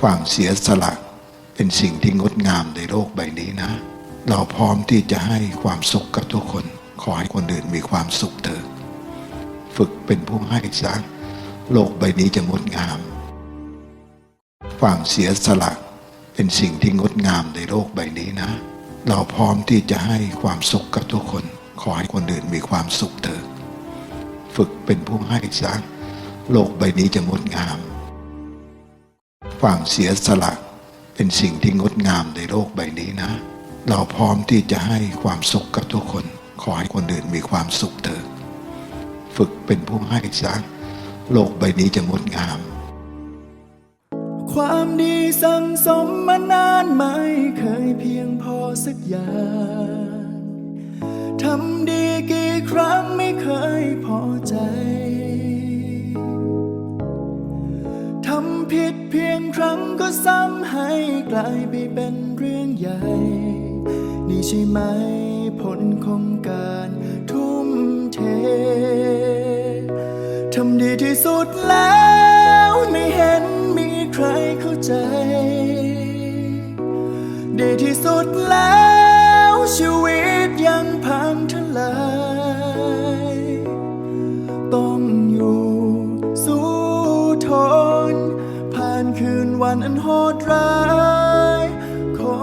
ความเสียสละเป็นสิ่งที่งดงามในโลกใบนี้นะ เราพร้อมที่จะให้ความสุขกับทุกคน ขอให้คนอื่นมีความสุขเถิดฝึกเป็นผู้ให้ซะโลกใบนี้จะงดงาม ความเสียสละเป็นสิ่งที่งดงามในโลกใบนี้นะ เราพร้อมที่จะให้ความสุขกับทุกคน ขอให้คนอื่นมีความสุขเถิดฝึกเป็นผู้ให้ซะโลกใบนี้จะงดงาม ความเสียสละเป็นสิ่งที่งดงามในโลกใบนี้นะ เราพร้อมที่จะให้ความสุขกับทุกคน ขอให้คนอื่นมีความสุขเถิดฝึกเป็นผู้ให้ซะโลกใบนี้จะงดงาม ความดีสั่งสมมานานไม่เคยเพียงพอสักอย่างทำดีกี่ครั้ง รั้งก็ซ้ำให้กลายไปเป็นเรื่องใหญ่ นี่ใช่ไหมผลของการทุ่มเททำดีที่สุดแล้วไม่เห็นมีใครเข้าใจ ดีที่สุดแล้วชีวิตยังพังทลายต้อง คืนวันอันโหดร้ายขอ